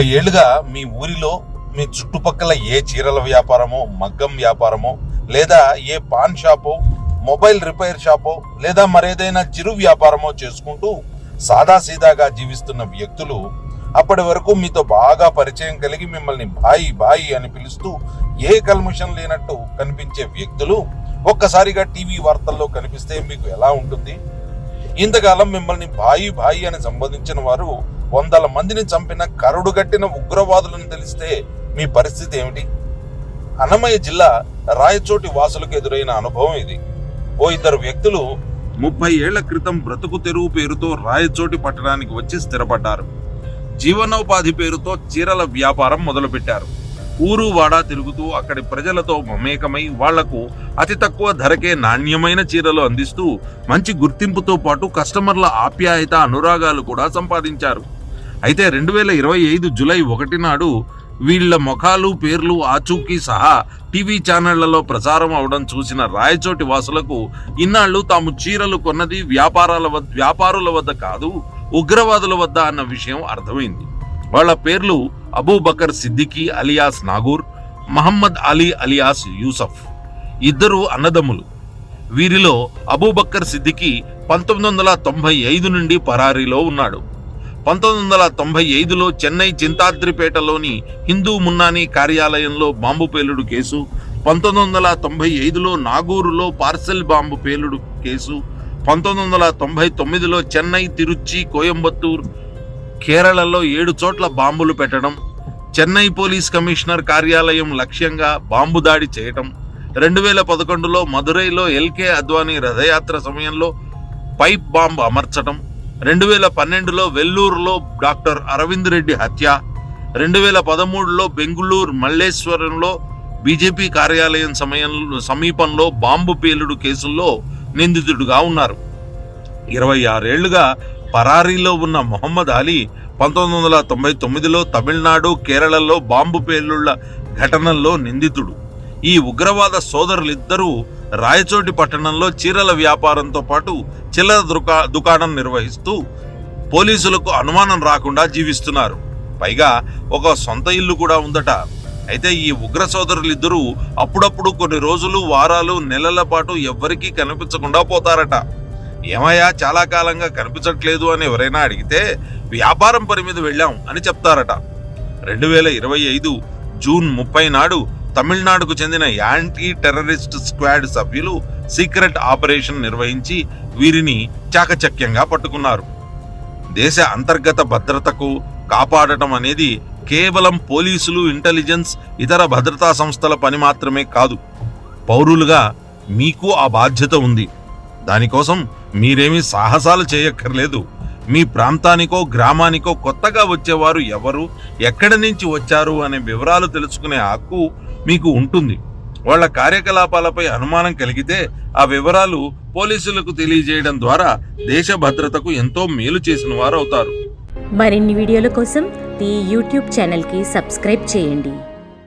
ముప్పై ఏళ్ళుగా మీ ఊరిలో మీ చుట్టుపక్కల ఏ చీరల వ్యాపారమో మగ్గం వ్యాపారమో లేదా ఏ పాన్ షాపో మొబైల్ రిపేర్ షాపో లేదా మరేదైనా చిరు వ్యాపారమో చేసుకుంటూ సాదాసీదాగా జీవిస్తున్న వ్యక్తులు అప్పటి వరకు మీతో బాగా పరిచయం కలిగి మిమ్మల్ని బాయి బాయి అని పిలుస్తూ ఏ కల్ముషం లేనట్టు కనిపించే వ్యక్తులు ఒక్కసారిగా టీవీ వార్తల్లో కనిపిస్తే మీకు ఎలా ఉంటుంది? ఇంతకాలం మిమ్మల్ని బాయి బాయి అని సంబోధించిన వారు వందల మందిని చంపిన కరుడుగట్టిన ఉగ్రవాదులను తెలిస్తే మీ పరిస్థితి ఏమిటి? అన్నమయ్య జిల్లా రాయచోటి వాసులకు ఎదురైన అనుభవం ఇది. ఓ ఇద్దరు వ్యక్తులు ముప్పై ఏళ్ళ క్రితం బ్రతుకు తెరువు పేరుతో రాయచోటి పట్టణానికి వచ్చి స్థిరపడ్డారు. జీవనోపాధి పేరుతో చీరల వ్యాపారం మొదలుపెట్టారు. ఊరు వాడా తిరుగుతూ అక్కడి ప్రజలతో మమేకమై వాళ్ళకు అతి తక్కువ ధరకే నాణ్యమైన చీరలు అందిస్తూ మంచి గుర్తింపుతో పాటు కస్టమర్ల ఆప్యాయత అనురాగాలు కూడా సంపాదించారు. అయితే రెండు వేల ఇరవై ఐదు జులై ఒకటి నాడు వీళ్ళ ముఖాలు పేర్లు ఆచూకీ సహా టీవీ ఛానళ్ళలో ప్రసారం అవడం చూసిన రాయచోటి వాసులకు ఇన్నాళ్ళు తాము చీరలు కొన్నది వ్యాపారాల వద్ద వ్యాపారుల వద్ద కాదు ఉగ్రవాదుల వద్ద అన్న విషయం అర్థమైంది. వాళ్ళ పేర్లు అబూబకర్ సిద్దికీ అలియాస్ నాగూర్ మహమ్మద్ అలీ అలియాస్ యూసఫ్. ఇద్దరు అన్నదమ్ములు. వీరిలో అబూబక్కర్ సిద్దికి పంతొమ్మిది వందల తొంభై ఐదు నుండి పరారీలో ఉన్నాడు. పంతొమ్మిది వందల తొంభై ఐదులో చెన్నై చింతాద్రిపేటలోని హిందూ మున్నాని కార్యాలయంలో బాంబు పేలుడు కేసు పంతొమ్మిది వందల తొంభై ఐదులో నాగూరులో పార్సెల్ బాంబు పేలుడు కేసు పంతొమ్మిది వందల తొంభై తొమ్మిదిలో చెన్నై తిరుచి కోయంబత్తూర్ కేరళలో ఏడు చోట్ల బాంబులు పెట్టడం చెన్నై పోలీస్ కమిషనర్ కార్యాలయం లక్ష్యంగా బాంబు దాడి చేయటం రెండు వేల పదకొండులో మదురైలో ఎల్కే అద్వానీ రథయాత్ర సమయంలో పైప్ బాంబు అమర్చడం రెండు వేల పన్నెండులో వెల్లూరులో డాక్టర్ అరవింద్ రెడ్డి హత్య రెండు వేల పదమూడులో బెంగుళూరు మల్లేశ్వరంలో బీజేపీ కార్యాలయం సమయంలో సమీపంలో బాంబు పేలుడు కేసుల్లో నిందితుడుగా ఉన్నారు. ఇరవై ఆరేళ్ళుగా పరారీలో ఉన్న మొహమ్మద్ అలీ పంతొమ్మిది వందల తొంభై తొమ్మిదిలో తమిళనాడు కేరళలో బాంబు పేలుళ్ళ ఘటనల్లో నిందితుడు. ఈ ఉగ్రవాద సోదరులిద్దరూ రాయచోటి పట్టణంలో చీరల వ్యాపారంతో పాటు చిల్లర దుకా దుకాణం నిర్వహిస్తూ పోలీసులకు అనుమానం రాకుండా జీవిస్తున్నారు. పైగా ఒక సొంత ఇల్లు కూడా ఉందట. అయితే ఈ ఉగ్ర సోదరులిద్దరూ అప్పుడప్పుడు కొన్ని రోజులు వారాలు నెలల పాటు ఎవ్వరికీ కనిపించకుండా పోతారట. ఏమయ్యా చాలా కాలంగా కనిపించట్లేదు అని ఎవరైనా అడిగితే వ్యాపారం పని మీద వెళ్ళాం అని చెప్తారట. రెండు వేల ఇరవై ఐదు జూన్ ముప్పై నాడు తమిళనాడుకు చెందిన యాంటీ టెర్రరిస్ట్ స్క్వాడ్ సభ్యులు సీక్రెట్ ఆపరేషన్ నిర్వహించి వీరిని చాకచక్యంగా పట్టుకున్నారు. దేశ అంతర్గత భద్రతకు కాపాడటం అనేది కేవలం పోలీసులు ఇంటెలిజెన్స్ ఇతర భద్రతా సంస్థల పని మాత్రమే కాదు. పౌరులుగా మీకు ఆ బాధ్యత ఉంది. దానికోసం మీరేమీ సాహసాలు చేయక్కర్లేదు. మీ ప్రాంతానికో గ్రామానికో కొత్తగా వచ్చేవారు ఎవరు ఎక్కడి నుంచి వచ్చారు అనే వివరాలు తెలుసుకునే హక్కు మీకు ఉంటుంది. వాళ్ళ కార్యకలాపాలపై అనుమానం కలిగితే ఆ వివరాలు పోలీసులకు తెలియజేయడం ద్వారా దేశ భద్రతకు ఎంతో మేలు చేసిన వారు అవుతారు మరిన్ని వీడియోల కోసం ఈ యూట్యూబ్ ఛానల్కి సబ్స్క్రైబ్ చేయండి.